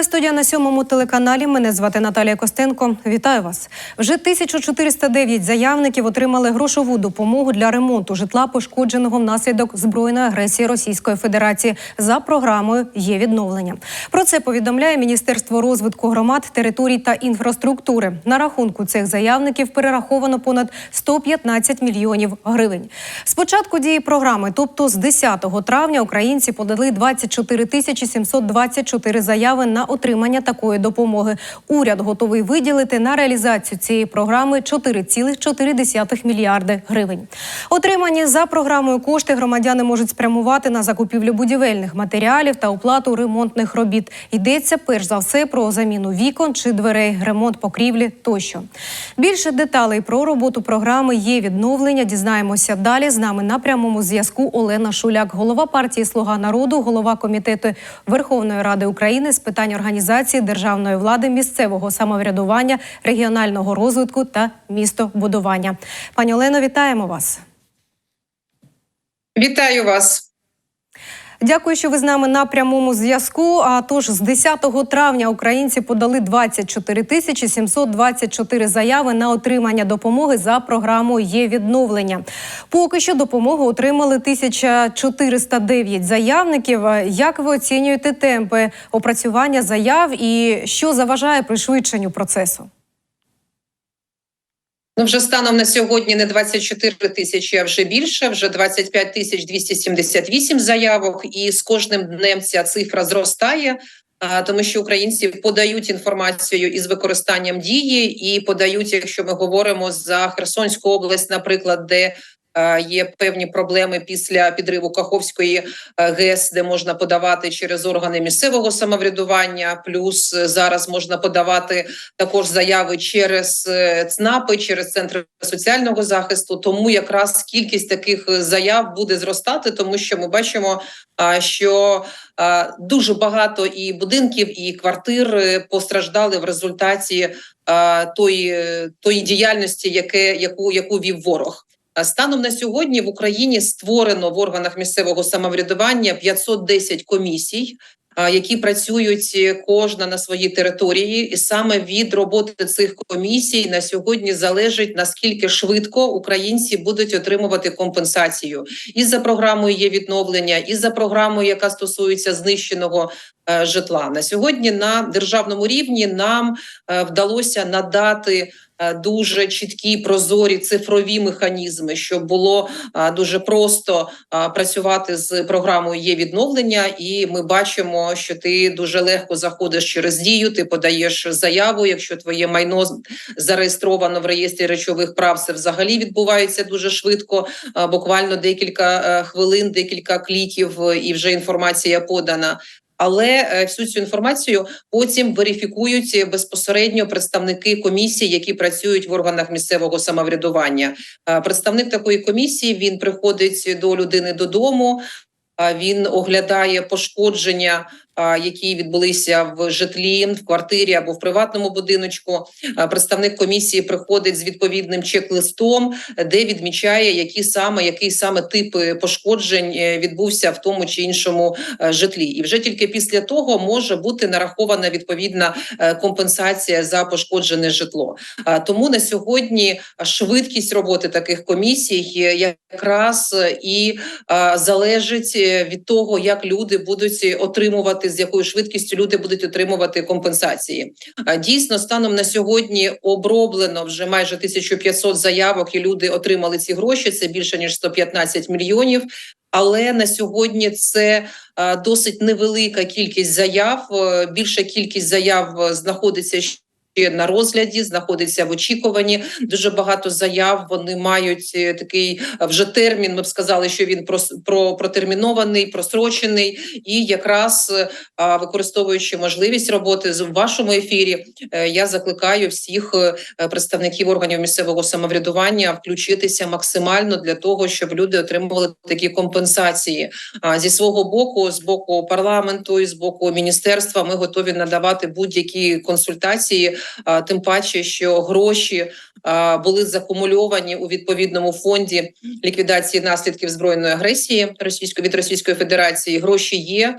Це студія на сьомому телеканалі. Мене звати Наталія Костенко. Вітаю вас. Вже 1409 заявників отримали грошову допомогу для ремонту житла, пошкодженого внаслідок збройної агресії Російської Федерації за програмою є відновлення. Про це повідомляє Міністерство розвитку громад, територій та інфраструктури. На рахунку цих заявників перераховано понад 115 мільйонів гривень. З початку дії програми, тобто з 10 травня, українці подали 24 тисячі 724 заяви на отримання такої допомоги. Уряд готовий виділити на реалізацію цієї програми 4,4 мільярди гривень. Отримані за програмою кошти громадяни можуть спрямувати на закупівлю будівельних матеріалів та оплату ремонтних робіт. Йдеться перш за все про заміну вікон чи дверей, ремонт покрівлі тощо. Більше деталей про роботу програми є відновлення. Дізнаємося далі. З нами на прямому зв'язку Олена Шуляк, голова партії Слуга народу, голова комітету Верховної Ради України з питань організації державної влади, місцевого самоврядування, регіонального розвитку та містобудування. Пані Олено, вітаємо вас. Вітаю вас. Дякую, що ви з нами на прямому зв'язку. А тож з 10 травня українці подали 24 тисячі 724 заяви на отримання допомоги за програмою є відновлення. Поки що допомогу отримали 1409 заявників. Як ви оцінюєте темпи опрацювання заяв і що заважає пришвидшенню процесу? Ну, вже станом на сьогодні не 24 тисячі, а вже більше. Вже 25 тисяч 278 заявок, і з кожним днем ця цифра зростає. Тому що українці подають інформацію із використанням дії, і подають, якщо ми говоримо за Херсонську область, наприклад, де є певні проблеми після підриву Каховської е, ГЕС, де можна подавати через органи місцевого самоврядування. Плюс е, зараз можна подавати також заяви через е, ЦНАПи, через центри соціального захисту. Тому якраз кількість таких е, заяв буде зростати, тому що ми бачимо, що дуже багато і будинків, і квартир е, постраждали в результаті тої, е, тої діяльності, яке яку яку вів ворог. А Станом на сьогодні в Україні створено в органах місцевого самоврядування 510 комісій, а, які працюють е, кожна на своїй території, і саме від роботи цих комісій на сьогодні залежить наскільки швидко українці будуть отримувати компенсацію. І за програмою є відновлення, і за програмою, яка стосується знищеного е, житла. На сьогодні на державному рівні нам е, вдалося надати. е, Дуже чіткі прозорі цифрові механізми, щоб було дуже просто працювати з програмою є відновлення, і ми бачимо, що ти дуже легко заходиш через дію. Ти подаєш заяву. Якщо твоє майно зареєстровано в реєстрі речових прав, це взагалі відбувається дуже швидко. Буквально декілька е, хвилин, декілька кліків, е, і вже інформація подана. Але е, всю цю інформацію потім верифікують е, безпосередньо представники комісії, які працюють в органах місцевого самоврядування. Е, Представник такої комісії він приходить до людини додому. Він оглядає пошкодження, які відбулися в житлі, в квартирі або в приватному будиночку. Представник комісії приходить з відповідним чек-листом, де відмічає, які саме який саме тип е, пошкоджень е, відбувся в тому чи іншому е, житлі. І вже тільки після того може бути нарахована відповідна компенсація за пошкоджене житло. Тому на сьогодні швидкість роботи таких комісій якраз і залежить від того, як люди будуть отримувати, з якою швидкістю люди будуть отримувати компенсації. Дійсно, станом на сьогодні оброблено вже майже 1500 заявок, і люди отримали ці гроші. Це більше ніж 115 мільйонів. Але на сьогодні це досить невелика кількість заяв. Е, Більша кількість заяв е, знаходиться ще на розгляді, знаходиться в очікуванні. Дуже багато заяв. Вони мають е, такий е, вже термін. Ми б сказали, що він про протермінований, просрочений, і якраз е, використовуючи можливість роботи в вашому ефірі, я закликаю всіх представників органів місцевого самоврядування включитися максимально для того, щоб люди отримували такі компенсації. А зі свого боку, з боку парламенту і з боку міністерства, ми готові надавати будь-які консультації тим паче, що гроші були закумульовані у відповідному фонді ліквідації наслідків збройної агресії Російської від Російської Федерації. Гроші є.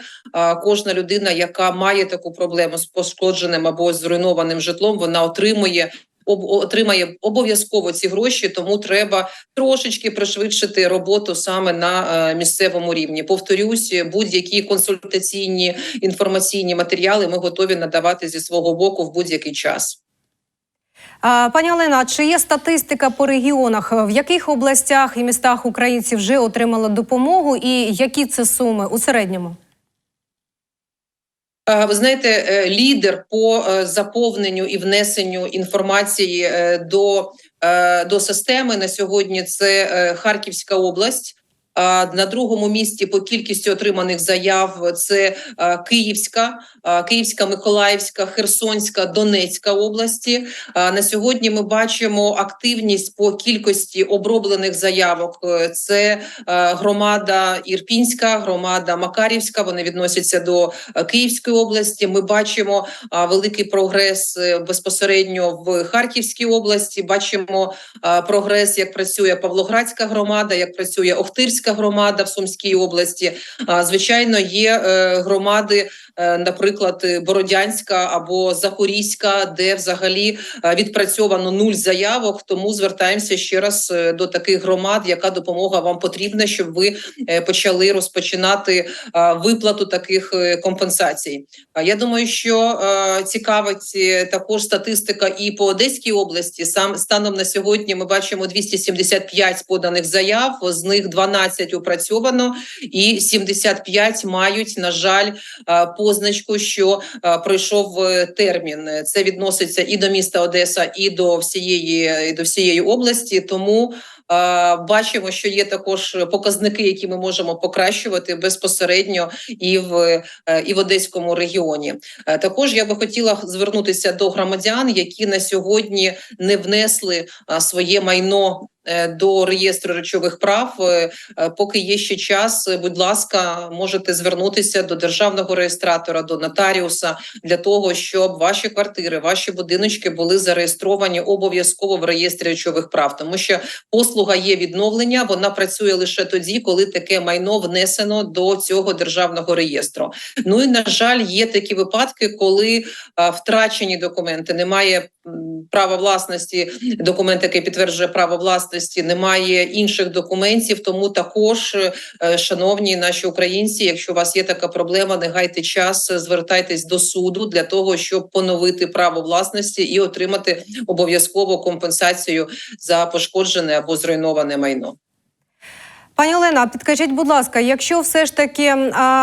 Кожна людина, яка має таку проблему з пошкодженим або зруйнованим житлом, вона отримує. Отримає обов'язково ці гроші, тому треба трошечки пришвидшити роботу саме на е, місцевому рівні. Повторюсь, будь-які консультаційні інформаційні матеріали ми готові надавати зі свого боку в будь-який час. Пані Олена, чи є статистика по регіонах? В яких областях і містах українці вже отримали допомогу, і які це суми у середньому? Е, Ви знаєте, е, лідер по е, заповненню і внесенню інформації до, до системи на сьогодні це Харківська область. На другому місці по кількості отриманих заяв це Київська, Київська, Миколаївська, Херсонська, Донецька області. На сьогодні ми бачимо активність по кількості оброблених заявок. Е, Це е, громада Ірпінська, громада Макарівська. Вони відносяться до е, Київської області. Ми бачимо великий прогрес безпосередньо в Харківській області. Бачимо прогрес, як працює Павлоградська громада, як працює Охтирська громада в Сумській області. Звичайно, є е, громади, е, наприклад, Бородянська або Запорізька, де взагалі е, відпрацьовано нуль заявок. Тому звертаємося ще раз до таких громад, яка допомога вам потрібна, щоб ви почали розпочинати виплату таких компенсацій. Я думаю, що цікавить також статистика і по Одеській області. Сам станом на сьогодні ми бачимо 275 поданих заяв, з них 12 опрацьовано, і 75 мають на жаль е, позначку, що е, пройшов е, термін. Це відноситься і до міста Одеса, і до всієї і до всієї області. Тому бачимо, що є також показники, які ми можемо покращувати безпосередньо і в і в Одеському регіоні. Також я би хотіла звернутися до громадян, які на сьогодні не внесли своє майно. Е, До реєстру речових прав, Е, е, поки є ще час, будь ласка, можете звернутися до державного реєстратора, до нотаріуса для того, щоб ваші квартири, ваші будиночки були зареєстровані обов'язково в реєстрі речових прав, тому що послуга є відновлення. Вона працює лише тоді, коли таке майно внесено до цього державного реєстру. Ну і на жаль, є такі випадки, коли втрачені документи, немає права власності, документ, який підтверджує право власності, немає інших документів. Тому також, е, шановні наші українці, якщо у вас є така проблема, не гайте час, звертайтесь до суду для того, щоб поновити право власності і отримати обов'язково компенсацію за пошкоджене або зруйноване майно. Пані Олена, підкажіть, будь ласка, якщо все ж таки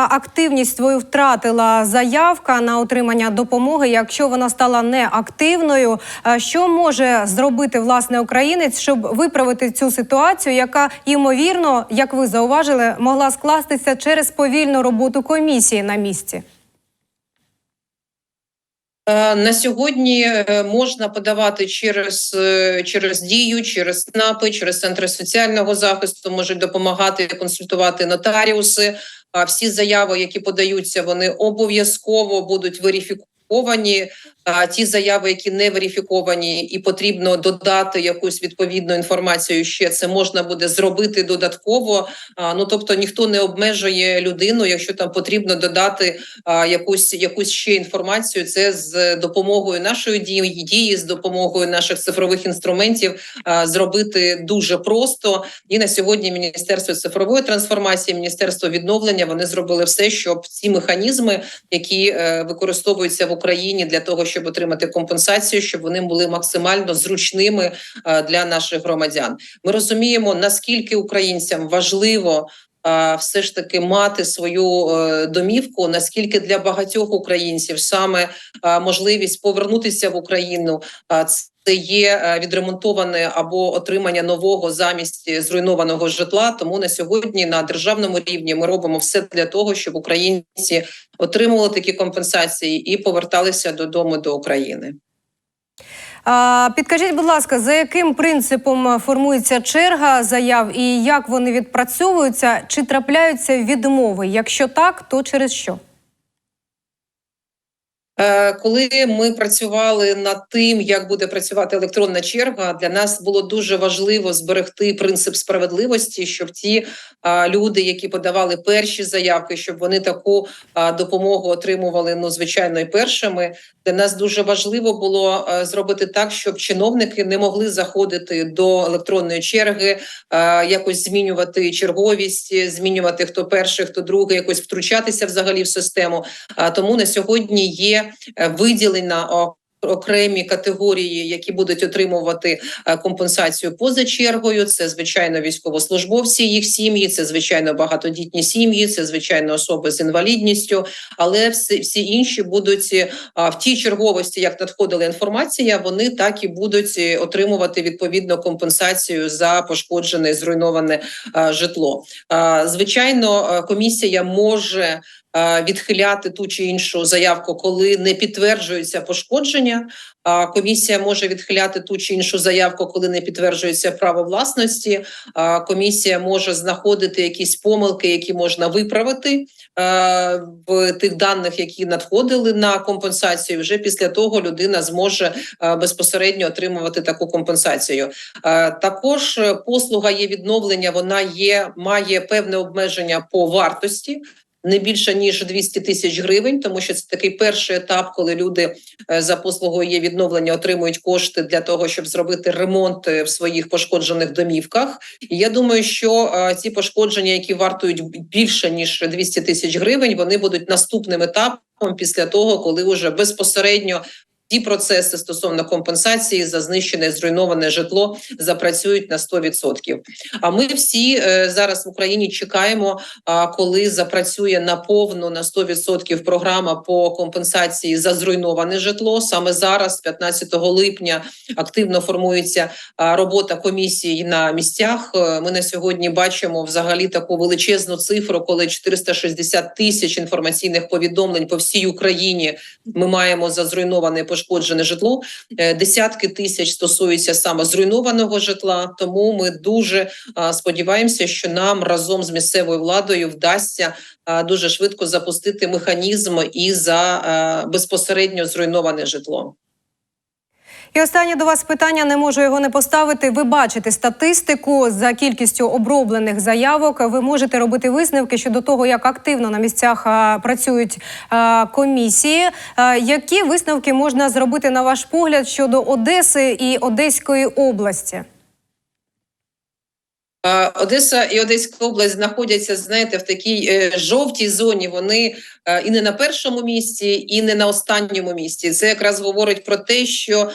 активність свою втратила заявка на отримання допомоги, якщо вона стала неактивною, що може зробити власне українець, щоб виправити цю ситуацію, яка ймовірно, як ви зауважили, могла скластися через повільну роботу комісії на місці? Е, На сьогодні е, можна подавати через, е, через дію, через СНАПи, через центри соціального захисту, можуть допомагати консультувати нотаріуси. А всі заяви, які подаються, вони обов'язково будуть верифіковані. А ті заяви, які не верифіковані, і потрібно додати якусь відповідну інформацію. Ще це можна буде зробити додатково. Ну тобто ніхто не обмежує людину, якщо там потрібно додати якусь якусь ще інформацію. Це з допомогою нашої дії, дії з допомогою наших цифрових інструментів зробити дуже просто. І на сьогодні Міністерство цифрової трансформації, Міністерство відновлення вони зробили все, щоб ці механізми, які е, використовуються в Україні для того, щоб отримати компенсацію, щоб вони були максимально зручними е, для наших громадян. Ми розуміємо наскільки українцям важливо. Все ж таки мати свою е, домівку, наскільки для багатьох українців саме можливість повернутися в Україну, це є е, відремонтоване або отримання нового замість зруйнованого житла. Тому на сьогодні на державному рівні ми робимо все для того, щоб українці отримували такі компенсації і поверталися додому до України. Підкажіть, будь ласка, за яким принципом формується черга заяв і як вони відпрацьовуються? Чи трапляються відмови? Якщо так, то через що? Е, Коли ми працювали над тим, як буде працювати електронна черга, для нас було дуже важливо зберегти принцип справедливості, щоб ті люди, які подавали перші заявки, щоб вони таку допомогу отримували ну звичайно і першими. Для нас дуже важливо було зробити так, щоб чиновники не могли заходити до електронної черги, якось змінювати черговість, змінювати хто перший, хто другий, якось втручатися взагалі в систему. А тому на сьогодні є е, виділена окремі категорії, які будуть отримувати е, компенсацію поза чергою. Це звичайно військовослужбовці, їх сім'ї, це звичайно багатодітні сім'ї, це звичайно особи з інвалідністю. Але всі, всі інші будуть е, в тій черговості, як надходила інформація, вони так і будуть е, отримувати відповідно компенсацію за пошкоджене зруйноване житло. Звичайно, комісія може відхиляти ту чи іншу заявку, коли не підтверджується пошкодження. А комісія може відхиляти ту чи іншу заявку, коли не підтверджується право власності. А комісія може знаходити якісь помилки, які можна виправити е, в тих даних, які надходили на компенсацію. Вже після того людина зможе е, безпосередньо отримувати таку компенсацію. Е, Також е, послуга є відновлення. Вона є має певне обмеження по вартості. Не більше ніж 200 тисяч гривень, тому що це такий перший етап, коли люди е, за послугою є відновлення, отримують кошти для того, щоб зробити ремонт е, в своїх пошкоджених домівках. І я думаю, що е, ці пошкодження, які вартують більше ніж 200 тисяч гривень, вони будуть наступним етапом після того, коли вже безпосередньо ті процеси стосовно компенсації за знищене зруйноване житло запрацюють на 100%. А ми всі е, зараз в Україні чекаємо, коли запрацює наповну на 100% програма по компенсації за зруйноване житло. Саме зараз, 15 липня, активно формується робота комісії на місцях. Е, Ми на сьогодні бачимо взагалі таку величезну цифру, коли 460 тисяч інформаційних повідомлень по всій Україні ми маємо за зруйноване і пошкоджене житло. Е, Десятки тисяч стосуються саме зруйнованого житла. Тому ми дуже сподіваємося, що нам разом з місцевою владою вдасться дуже швидко запустити механізм і за безпосередньо зруйноване житло. І останнє до вас питання не можу його не поставити. Ви бачите статистику за кількістю оброблених заявок. Ви можете робити висновки щодо того, як активно на місцях працюють комісії. Які висновки можна зробити на ваш погляд щодо Одеси і Одеської області? Одеса і Одеська область знаходяться, знаєте, в такій е, жовтій зоні. Вони е, і не на першому місці, і не на останньому місці. Це якраз говорить про те, що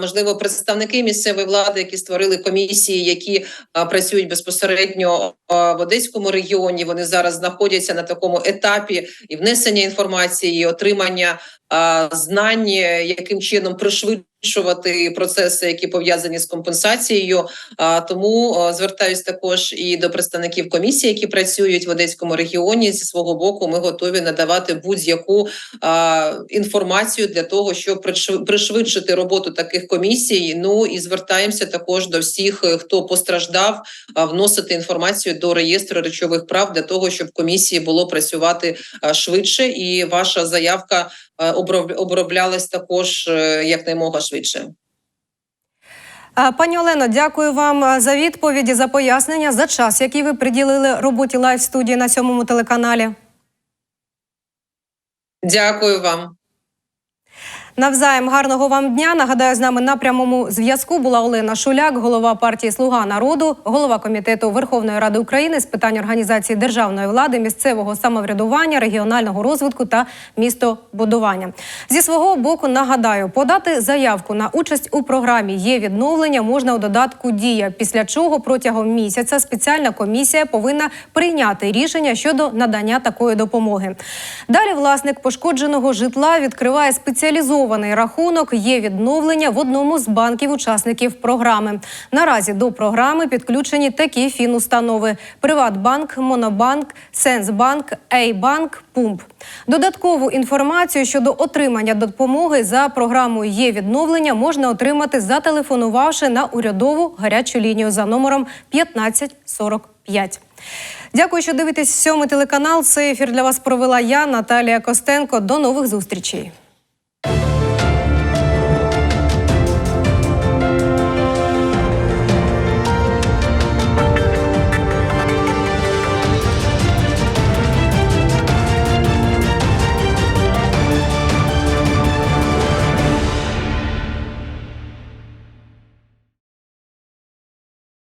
можливо представники місцевої влади, які створили комісії, які працюють безпосередньо в Одеському регіоні. Вони зараз знаходяться на такому етапі і внесення інформації, і отримання знань, е, яким чином пришвидшувати процеси, які пов'язані з компенсацією. Тому звертаюсь також і до представників комісії, які працюють в Одеському регіоні. Зі свого боку, ми готові надавати будь-яку інформацію для того, щоб пришв- пришвидшити роботу таких комісій. Ну і звертаємося також до всіх, е, хто постраждав, вносити інформацію до реєстру речових прав для того, щоб комісії було працювати швидше, і ваша заявка а, оброблялась також е, якнаймога швидше. Пані Олено, дякую вам за відповіді, за пояснення, за час, який ви приділили роботі лайв студії на сьомому телеканалі. Дякую вам. Навзаєм гарного вам дня. Нагадаю, з нами на прямому зв'язку була Олена Шуляк, голова партії Слуга народу, голова комітету Верховної Ради України з питань організації державної влади, місцевого самоврядування, регіонального розвитку та містобудування. Зі свого боку нагадаю, подати заявку на участь у програмі є відновлення можна у додатку Дія. Після чого протягом місяця спеціальна комісія повинна прийняти рішення щодо надання такої допомоги. Далі власник пошкодженого житла відкриває спеціалізований рахунок. Є відновлення в одному з банків-учасників програми. Наразі до програми підключені такі фінустанови: Приватбанк, Монобанк, Сенсбанк, Ейбанк, Пумп. Додаткову інформацію щодо отримання допомоги за програмою є відновлення можна отримати, зателефонувавши на урядову гарячу лінію за номером 1545. Дякую, що дивитесь сьомий телеканал. Цей ефір для вас провела я, Наталія Костенко. До нових зустрічей.